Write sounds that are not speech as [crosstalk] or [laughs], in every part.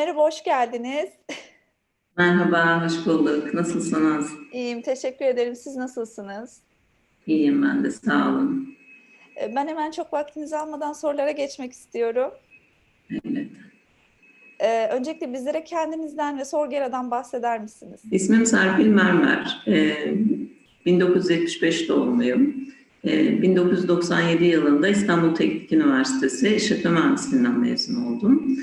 merhaba, hoş geldiniz. [laughs] Merhaba, hoş bulduk. Nasılsınız? İyiyim, teşekkür ederim. Siz nasılsınız? İyiyim ben de, sağ olun. Ee, Ben hemen çok vaktinizi almadan sorulara geçmek istiyorum. Evet. Ee, Öncelikle bizlere kendinizden ve Sorgera'dan bahseder misiniz? İsmim Serpil Mermer. Ee, 1975 doğumluyum. Ee, 1997 yılında İstanbul Teknik Üniversitesi İşletme Mühendisliğinden mezun oldum.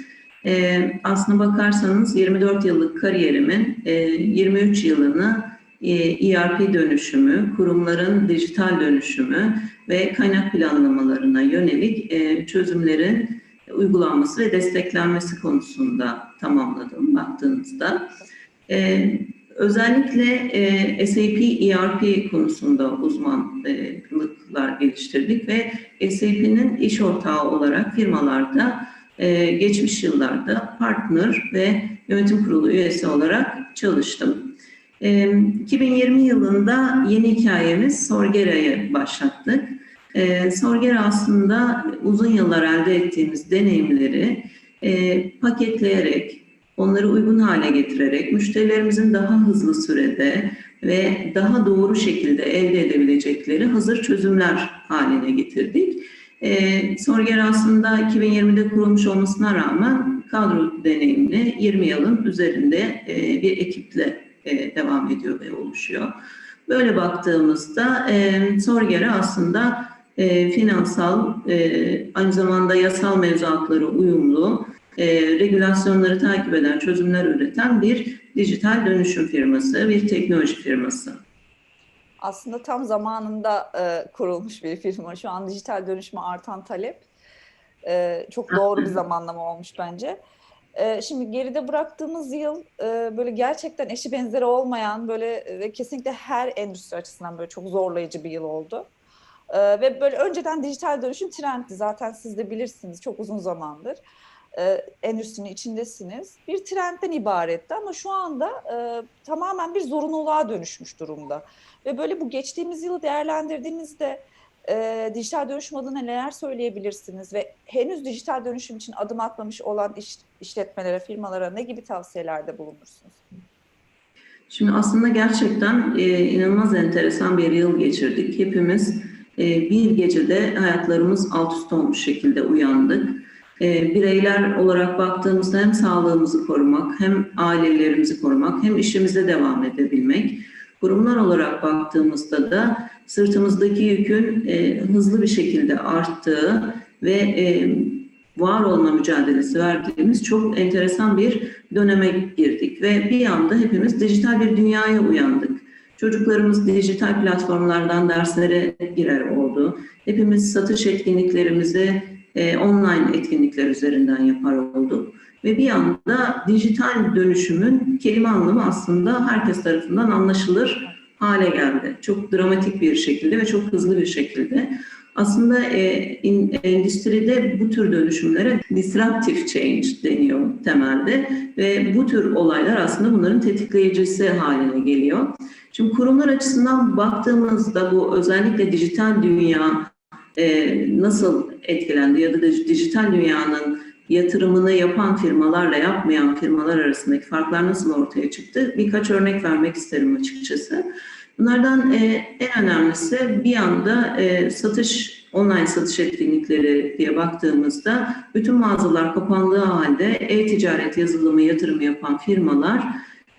Ee, aslına bakarsanız 24 yıllık kariyerimin e, 23 yılını e, ERP dönüşümü, kurumların dijital dönüşümü ve kaynak planlamalarına yönelik e, çözümlerin uygulanması ve desteklenmesi konusunda tamamladım baktığınızda. Ee, özellikle e, SAP ERP konusunda uzmanlıklar geliştirdik ve SAP'nin iş ortağı olarak firmalarda e, geçmiş yıllarda partner ve yönetim kurulu üyesi olarak çalıştım. E, 2020 yılında yeni hikayemiz Sorgera'yı başlattık. E, Sorgera aslında uzun yıllar elde ettiğimiz deneyimleri e, paketleyerek, onları uygun hale getirerek, müşterilerimizin daha hızlı sürede ve daha doğru şekilde elde edebilecekleri hazır çözümler haline getirdik. E, Sorgera aslında 2020'de kurulmuş olmasına rağmen kadro deneyimli 20 yılın üzerinde e, bir ekiple e, devam ediyor ve oluşuyor. Böyle baktığımızda e, Sorgera aslında e, finansal, e, aynı zamanda yasal mevzuatları uyumlu, e, regülasyonları takip eden çözümler üreten bir dijital dönüşüm firması, bir teknoloji firması. Aslında tam zamanında e, kurulmuş bir firma. Şu an dijital dönüşme artan talep. E, çok doğru bir zamanlama olmuş bence. E, şimdi geride bıraktığımız yıl e, böyle gerçekten eşi benzeri olmayan böyle ve kesinlikle her endüstri açısından böyle çok zorlayıcı bir yıl oldu. Ee, ve böyle önceden dijital dönüşüm trendti. Zaten siz de bilirsiniz çok uzun zamandır. Ee, endüstrinin içindesiniz. Bir trendten ibaretti ama şu anda e, tamamen bir zorunluluğa dönüşmüş durumda. Ve böyle bu geçtiğimiz yılı değerlendirdiğimizde e, dijital dönüşüm adına neler söyleyebilirsiniz ve henüz dijital dönüşüm için adım atmamış olan iş, işletmelere, firmalara ne gibi tavsiyelerde bulunursunuz? Şimdi aslında gerçekten e, inanılmaz enteresan bir yıl geçirdik. Hepimiz e, bir gecede hayatlarımız alt üst olmuş şekilde uyandık. E, bireyler olarak baktığımızda hem sağlığımızı korumak, hem ailelerimizi korumak, hem işimize devam edebilmek. Kurumlar olarak baktığımızda da sırtımızdaki yükün e, hızlı bir şekilde arttığı ve e, var olma mücadelesi verdiğimiz çok enteresan bir döneme girdik ve bir anda hepimiz dijital bir dünyaya uyandık. Çocuklarımız dijital platformlardan derslere girer oldu. Hepimiz satış etkinliklerimizi e, online etkinlikler üzerinden yapar olduk. Ve bir anda dijital dönüşümün kelime anlamı aslında herkes tarafından anlaşılır hale geldi. Çok dramatik bir şekilde ve çok hızlı bir şekilde. Aslında e, in, endüstride bu tür dönüşümlere disruptive change deniyor temelde ve bu tür olaylar aslında bunların tetikleyicisi haline geliyor. Şimdi kurumlar açısından baktığımızda bu özellikle dijital dünya e, nasıl etkilendi ya da dijital dünyanın yatırımını yapan firmalarla yapmayan firmalar arasındaki farklar nasıl ortaya çıktı? Birkaç örnek vermek isterim açıkçası. Bunlardan e, en önemlisi bir anda e, satış, online satış etkinlikleri diye baktığımızda bütün mağazalar kapandığı halde e-ticaret yazılımı yatırım yapan firmalar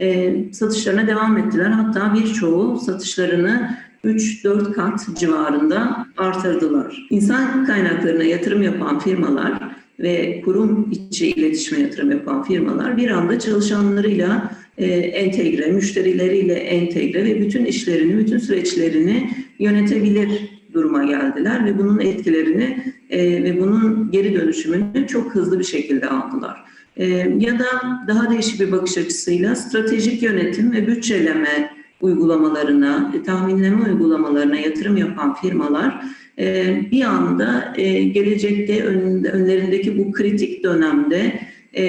e, satışlarına devam ettiler. Hatta birçoğu satışlarını 3-4 kat civarında artırdılar. İnsan kaynaklarına yatırım yapan firmalar ve kurum içi iletişime yatırım yapan firmalar bir anda çalışanlarıyla e, entegre, müşterileriyle entegre ve bütün işlerini, bütün süreçlerini yönetebilir duruma geldiler ve bunun etkilerini e, ve bunun geri dönüşümünü çok hızlı bir şekilde aldılar. E, ya da daha değişik bir bakış açısıyla stratejik yönetim ve bütçeleme uygulamalarına, e, tahminleme uygulamalarına yatırım yapan firmalar e, bir anda e, gelecekte önlerindeki bu kritik dönemde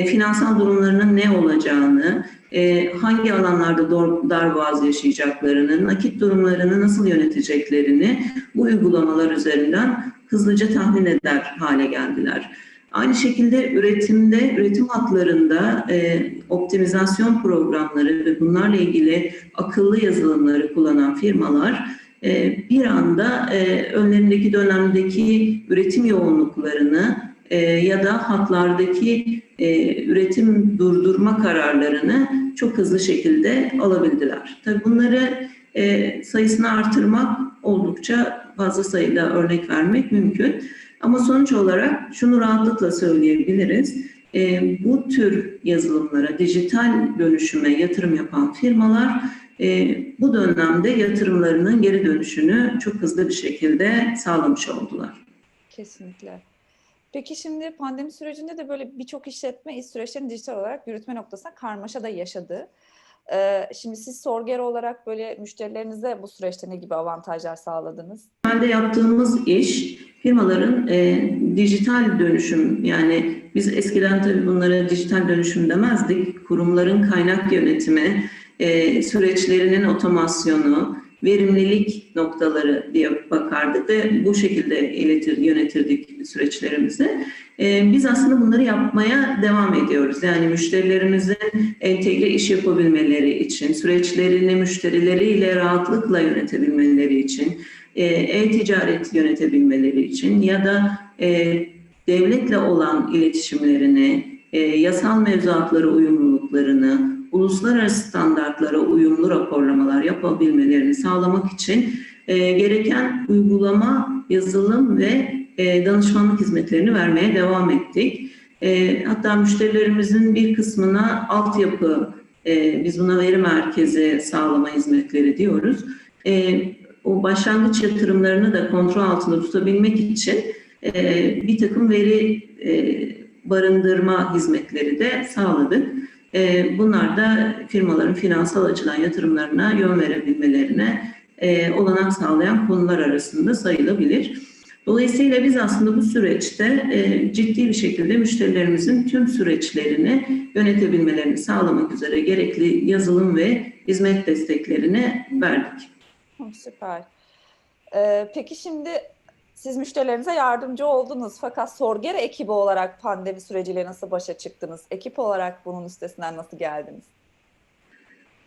finansal durumlarının ne olacağını, hangi alanlarda dar, darboğaz yaşayacaklarını, nakit durumlarını nasıl yöneteceklerini bu uygulamalar üzerinden hızlıca tahmin eder hale geldiler. Aynı şekilde üretimde, üretim hatlarında e, optimizasyon programları ve bunlarla ilgili akıllı yazılımları kullanan firmalar e, bir anda e, önlerindeki dönemdeki üretim yoğunluklarını e, ya da hatlardaki e, üretim durdurma kararlarını çok hızlı şekilde alabildiler. Tabii bunları e, sayısını artırmak oldukça fazla sayıda örnek vermek mümkün. Ama sonuç olarak şunu rahatlıkla söyleyebiliriz. E, bu tür yazılımlara, dijital dönüşüme yatırım yapan firmalar e, bu dönemde yatırımlarının geri dönüşünü çok hızlı bir şekilde sağlamış oldular. Kesinlikle. Peki şimdi pandemi sürecinde de böyle birçok işletme iş süreçlerini dijital olarak yürütme noktasında karmaşa da yaşadı. Ee, şimdi siz Sorger olarak böyle müşterilerinize bu süreçte ne gibi avantajlar sağladınız? Temelde yaptığımız iş firmaların e, dijital dönüşüm yani biz eskiden tabii bunlara dijital dönüşüm demezdik. Kurumların kaynak yönetimi, e, süreçlerinin otomasyonu, verimlilik noktaları diye bakardık ve bu şekilde iletir, yönetirdik süreçlerimizi. Ee, biz aslında bunları yapmaya devam ediyoruz. Yani müşterilerimizin entegre iş yapabilmeleri için, süreçlerini müşterileriyle rahatlıkla yönetebilmeleri için, e, e-ticaret yönetebilmeleri için ya da e, devletle olan iletişimlerini, e, yasal mevzuatlara uyumluluklarını, uluslararası standartlara uyumlu raporlamalar yapabilmelerini sağlamak için e, gereken uygulama, yazılım ve e, danışmanlık hizmetlerini vermeye devam ettik. E, hatta müşterilerimizin bir kısmına altyapı, e, biz buna veri merkezi sağlama hizmetleri diyoruz. E, o başlangıç yatırımlarını da kontrol altında tutabilmek için e, bir takım veri e, barındırma hizmetleri de sağladık. E, bunlar da firmaların finansal açıdan yatırımlarına yön verebilmelerine e, olanak sağlayan konular arasında sayılabilir. Dolayısıyla biz aslında bu süreçte e, ciddi bir şekilde müşterilerimizin tüm süreçlerini yönetebilmelerini sağlamak üzere gerekli yazılım ve hizmet desteklerini verdik. Süper. Ee, peki şimdi siz müşterilerinize yardımcı oldunuz fakat Sorger ekibi olarak pandemi süreciyle nasıl başa çıktınız? Ekip olarak bunun üstesinden nasıl geldiniz?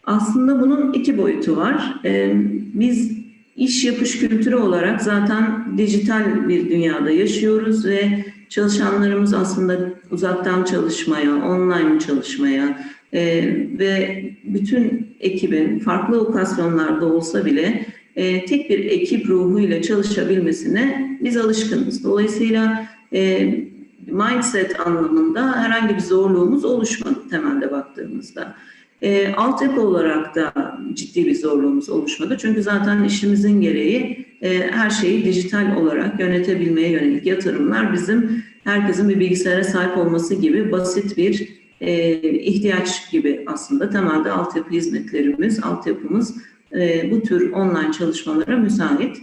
Aslında bunun iki boyutu var. Ee, biz iş yapış kültürü olarak zaten dijital bir dünyada yaşıyoruz ve çalışanlarımız aslında uzaktan çalışmaya, online çalışmaya e, ve bütün ekibin farklı lokasyonlarda olsa bile e, tek bir ekip ruhuyla çalışabilmesine biz alışkınız. Dolayısıyla e, mindset anlamında herhangi bir zorluğumuz oluşmadı temelde baktığımızda. E, altyapı olarak da ciddi bir zorluğumuz oluşmadı. Çünkü zaten işimizin gereği e, her şeyi dijital olarak yönetebilmeye yönelik yatırımlar bizim herkesin bir bilgisayara sahip olması gibi basit bir e, ihtiyaç gibi aslında. Temelde altyapı hizmetlerimiz, altyapımız e, bu tür online çalışmalara müsait.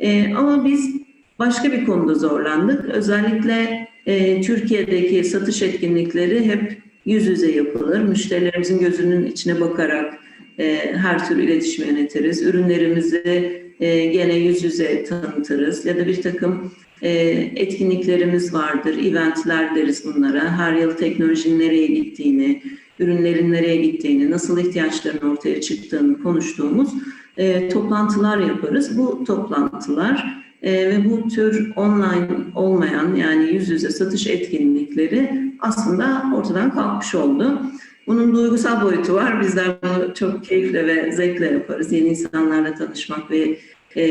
E, ama biz başka bir konuda zorlandık. Özellikle e, Türkiye'deki satış etkinlikleri hep yüz yüze yapılır. Müşterilerimizin gözünün içine bakarak e, her türlü iletişim yönetiriz. Ürünlerimizi e, gene yüz yüze tanıtırız. Ya da bir takım e, etkinliklerimiz vardır, eventler deriz bunlara. Her yıl teknolojinin nereye gittiğini, ürünlerin nereye gittiğini, nasıl ihtiyaçların ortaya çıktığını konuştuğumuz e, toplantılar yaparız. Bu toplantılar e, ve bu tür online olmayan yani yüz yüze satış etkinlikleri aslında ortadan kalkmış oldu. Bunun duygusal boyutu var. Bizler bunu çok keyifle ve zevkle yaparız. Yeni insanlarla tanışmak ve e,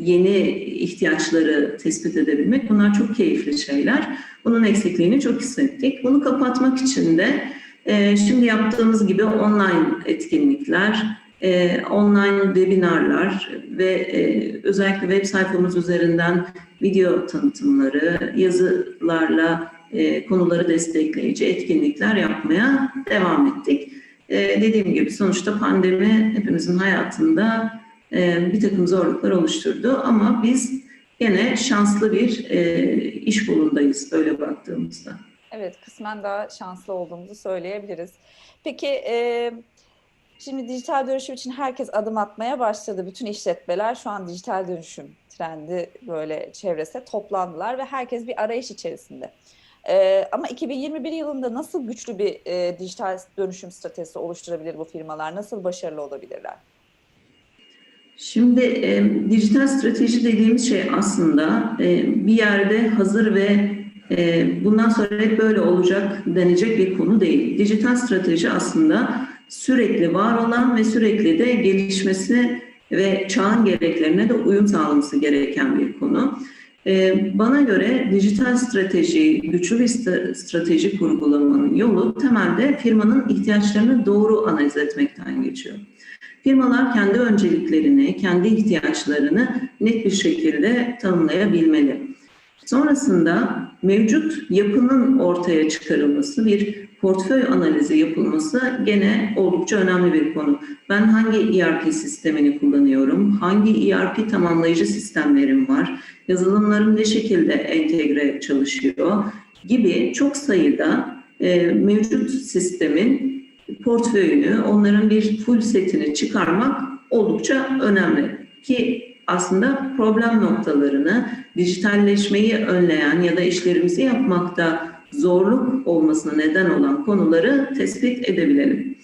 yeni ihtiyaçları tespit edebilmek bunlar çok keyifli şeyler. Bunun eksikliğini çok hissettik. Bunu kapatmak için de e, şimdi yaptığımız gibi online etkinlikler, e, online webinarlar ve e, özellikle web sayfamız üzerinden video tanıtımları, yazılarla e, konuları destekleyici etkinlikler yapmaya devam ettik. Dediğim gibi sonuçta pandemi hepimizin hayatında bir takım zorluklar oluşturdu ama biz gene şanslı bir iş bulundayız böyle baktığımızda. Evet, kısmen daha şanslı olduğumuzu söyleyebiliriz. Peki, e, şimdi dijital dönüşüm için herkes adım atmaya başladı. Bütün işletmeler şu an dijital dönüşüm trendi böyle çevresine toplandılar ve herkes bir arayış içerisinde. E, ama 2021 yılında nasıl güçlü bir e, dijital dönüşüm stratejisi oluşturabilir bu firmalar? Nasıl başarılı olabilirler? Şimdi e, dijital strateji dediğimiz şey aslında e, bir yerde hazır ve bundan sonra hep böyle olacak denecek bir konu değil. Dijital strateji aslında sürekli var olan ve sürekli de gelişmesi ve çağın gereklerine de uyum sağlaması gereken bir konu. E, bana göre dijital strateji, güçlü bir strateji kurgulamanın yolu temelde firmanın ihtiyaçlarını doğru analiz etmekten geçiyor. Firmalar kendi önceliklerini, kendi ihtiyaçlarını net bir şekilde tanımlayabilmeli. Sonrasında mevcut yapının ortaya çıkarılması, bir portföy analizi yapılması gene oldukça önemli bir konu. Ben hangi ERP sistemini kullanıyorum, hangi ERP tamamlayıcı sistemlerim var, yazılımlarım ne şekilde entegre çalışıyor gibi çok sayıda e, mevcut sistemin portföyünü, onların bir full setini çıkarmak oldukça önemli. Ki aslında problem noktalarını, dijitalleşmeyi önleyen ya da işlerimizi yapmakta zorluk olmasına neden olan konuları tespit edebilelim.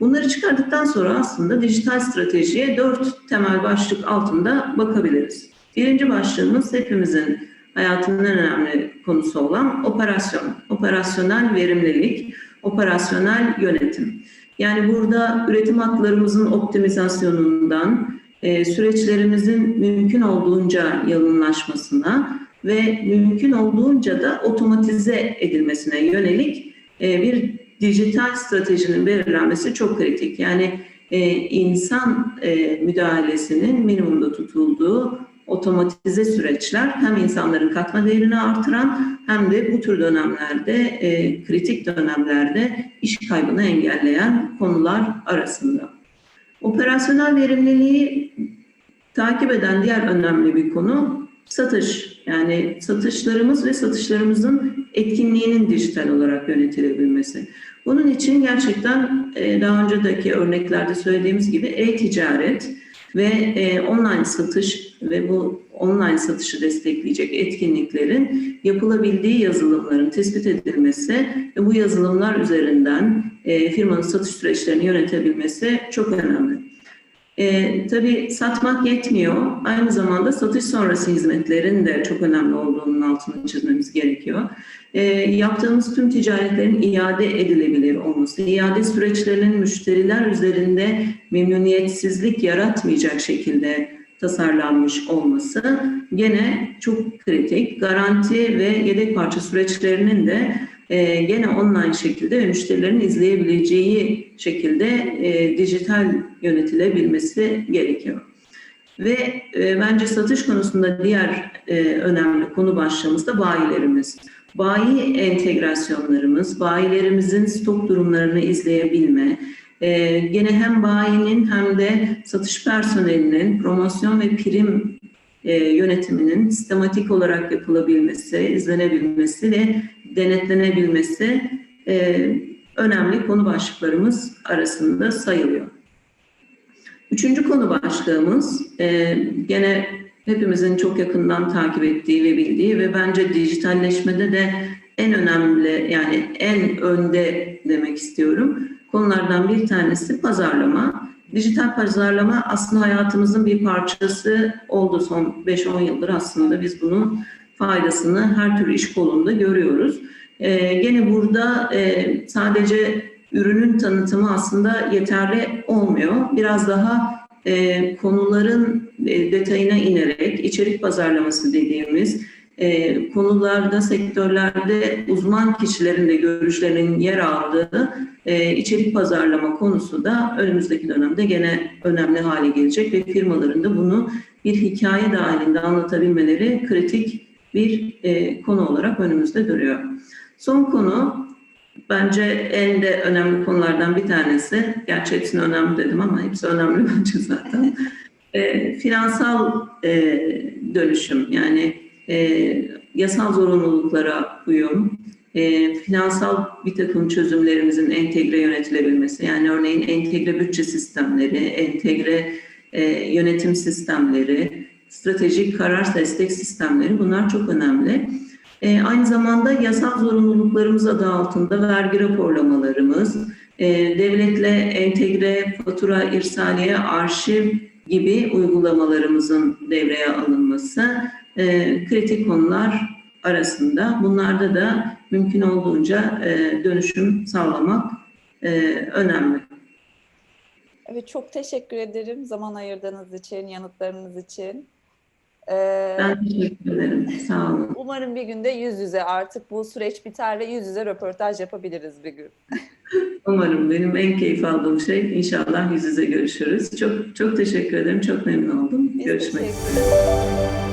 Bunları çıkardıktan sonra aslında dijital stratejiye dört temel başlık altında bakabiliriz. Birinci başlığımız hepimizin hayatının önemli konusu olan operasyon, operasyonel verimlilik, operasyonel yönetim. Yani burada üretim hatlarımızın optimizasyonundan e, süreçlerimizin mümkün olduğunca yalınlaşmasına ve mümkün olduğunca da otomatize edilmesine yönelik e, bir dijital stratejinin belirlenmesi çok kritik. Yani e, insan müdahalesinin minimumda tutulduğu otomatize süreçler hem insanların katma değerini artıran hem de bu tür dönemlerde, kritik dönemlerde iş kaybını engelleyen konular arasında. Operasyonel verimliliği takip eden diğer önemli bir konu satış. Yani satışlarımız ve satışlarımızın etkinliğinin dijital olarak yönetilebilmesi. Bunun için gerçekten e, daha önceki örneklerde söylediğimiz gibi e-ticaret, ve e, online satış ve bu online satışı destekleyecek etkinliklerin yapılabildiği yazılımların tespit edilmesi ve bu yazılımlar üzerinden e, firmanın satış süreçlerini yönetebilmesi çok önemli. E, tabii satmak yetmiyor. Aynı zamanda satış sonrası hizmetlerin de çok önemli olduğunun altını çizmemiz gerekiyor. E, yaptığımız tüm ticaretlerin iade edilebilir olması, iade süreçlerinin müşteriler üzerinde memnuniyetsizlik yaratmayacak şekilde tasarlanmış olması gene çok kritik. Garanti ve yedek parça süreçlerinin de e, gene online şekilde ve müşterilerin izleyebileceği şekilde e, dijital yönetilebilmesi gerekiyor. Ve e, bence satış konusunda diğer e, önemli konu başlığımız da bayilerimiz. Bayi entegrasyonlarımız, bayilerimizin stok durumlarını izleyebilme, e, gene hem bayinin hem de satış personelinin promosyon ve prim e, yönetiminin sistematik olarak yapılabilmesi, izlenebilmesi ve denetlenebilmesi e, önemli konu başlıklarımız arasında sayılıyor. Üçüncü konu başlığımız e, gene hepimizin çok yakından takip ettiği ve bildiği ve bence dijitalleşmede de en önemli yani en önde demek istiyorum konulardan bir tanesi pazarlama. Dijital pazarlama aslında hayatımızın bir parçası oldu son 5-10 yıldır aslında biz bunun faydasını her türlü iş kolunda görüyoruz. Ee, gene burada e, sadece ürünün tanıtımı aslında yeterli olmuyor. Biraz daha e, konuların e, detayına inerek içerik pazarlaması dediğimiz e, konularda, sektörlerde uzman kişilerin de görüşlerinin yer aldığı e, içerik pazarlama konusu da önümüzdeki dönemde gene önemli hale gelecek ve firmaların da bunu bir hikaye dahilinde anlatabilmeleri kritik bir e, konu olarak önümüzde duruyor. Son konu bence en de önemli konulardan bir tanesi. Gerçi hepsini önemli dedim ama hepsi önemli [laughs] bence zaten. E, finansal e, dönüşüm yani e, yasal zorunluluklara uyum, e, finansal bir takım çözümlerimizin entegre yönetilebilmesi, yani örneğin entegre bütçe sistemleri, entegre e, yönetim sistemleri, stratejik karar destek sistemleri bunlar çok önemli. E, aynı zamanda yasal zorunluluklarımız adı altında vergi raporlamalarımız, e, devletle entegre fatura irsaliye arşiv gibi uygulamalarımızın devreye alınması e, kritik konular arasında. Bunlarda da mümkün olduğunca e, dönüşüm sağlamak e, önemli. Evet çok teşekkür ederim zaman ayırdığınız için, yanıtlarınız için. Ee, Ben teşekkür ederim. Sağ olun. umarım bir günde yüz yüze artık bu süreç biter ve yüz yüze röportaj yapabiliriz bir gün. [laughs] Umarım benim en keyif aldığım şey inşallah yüz yüze görüşürüz. Çok çok teşekkür ederim. Çok memnun oldum. Biz Görüşmek ederiz.